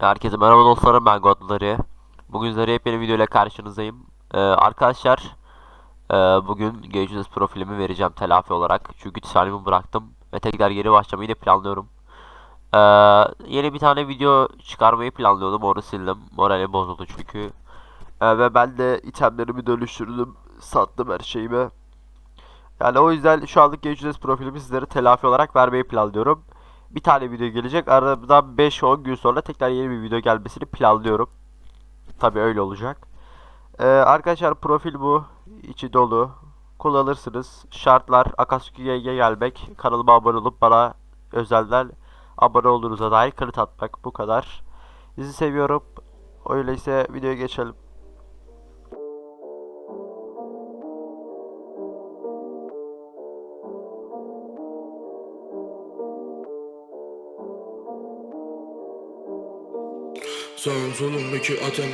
Herkese merhaba dostlarım ben Godları. Bugün sizlere yepyeni video ile karşınızdayım. Ee, arkadaşlar e, bugün Gauges profilimi vereceğim telafi olarak. Çünkü tisalimi bıraktım ve tekrar geri başlamayı da planlıyorum. Ee, yeni bir tane video çıkarmayı planlıyordum onu sildim. Moralim bozuldu çünkü. Ee, ve ben de itemlerimi dönüştürdüm. Sattım her şeyimi. Yani o yüzden şu anlık Gauges profilimi sizlere telafi olarak vermeyi planlıyorum bir tane video gelecek. Aradan 5-10 gün sonra tekrar yeni bir video gelmesini planlıyorum. Tabi öyle olacak. Ee, arkadaşlar profil bu. içi dolu. Kullanırsınız. Şartlar Akatsuki gelmek. Kanalıma abone olup bana özelden abone olduğunuza dair kanıt atmak. Bu kadar. Sizi seviyorum. Öyleyse videoya geçelim. Sağım solumdaki atemi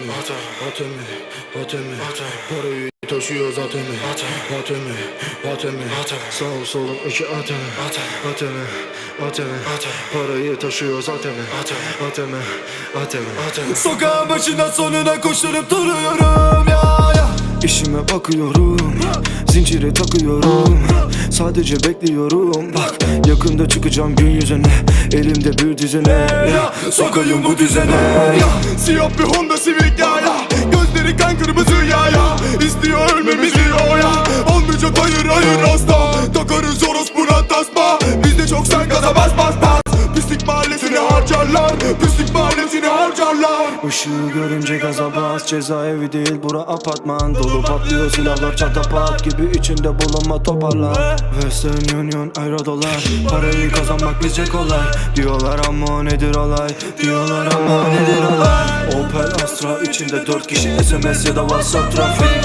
Atemi Atemi Parayı taşıyor zaten Atemi Atemi Sağım solum iki atemi Atemi Atemi Parayı taşıyor zaten Atemi Atemi Sokağın başından sonuna koşturup duruyorum ya ya. İşime bakıyorum Zinciri takıyorum Sadece bekliyorum. Bak yakında çıkacağım gün yüzüne. Elimde bir düzene. Ya Sokayım bu düzene. Ya Siyah bir Honda Civic ya ya. Gözleri kan kırmızı harcarlar Pislik mahallesini harcarlar. Işığı görünce gaza bas Cezaevi değil bura apartman. Dolu patlıyor silahlar çatapat gibi içinde bulunma toparlan. Western Union euro dolar Parayı kazanmak bizce kolay. Diyorlar ama nedir olay? Diyorlar ama nedir olay? Opel Astra içinde dört kişi SMS ya da WhatsApp trafik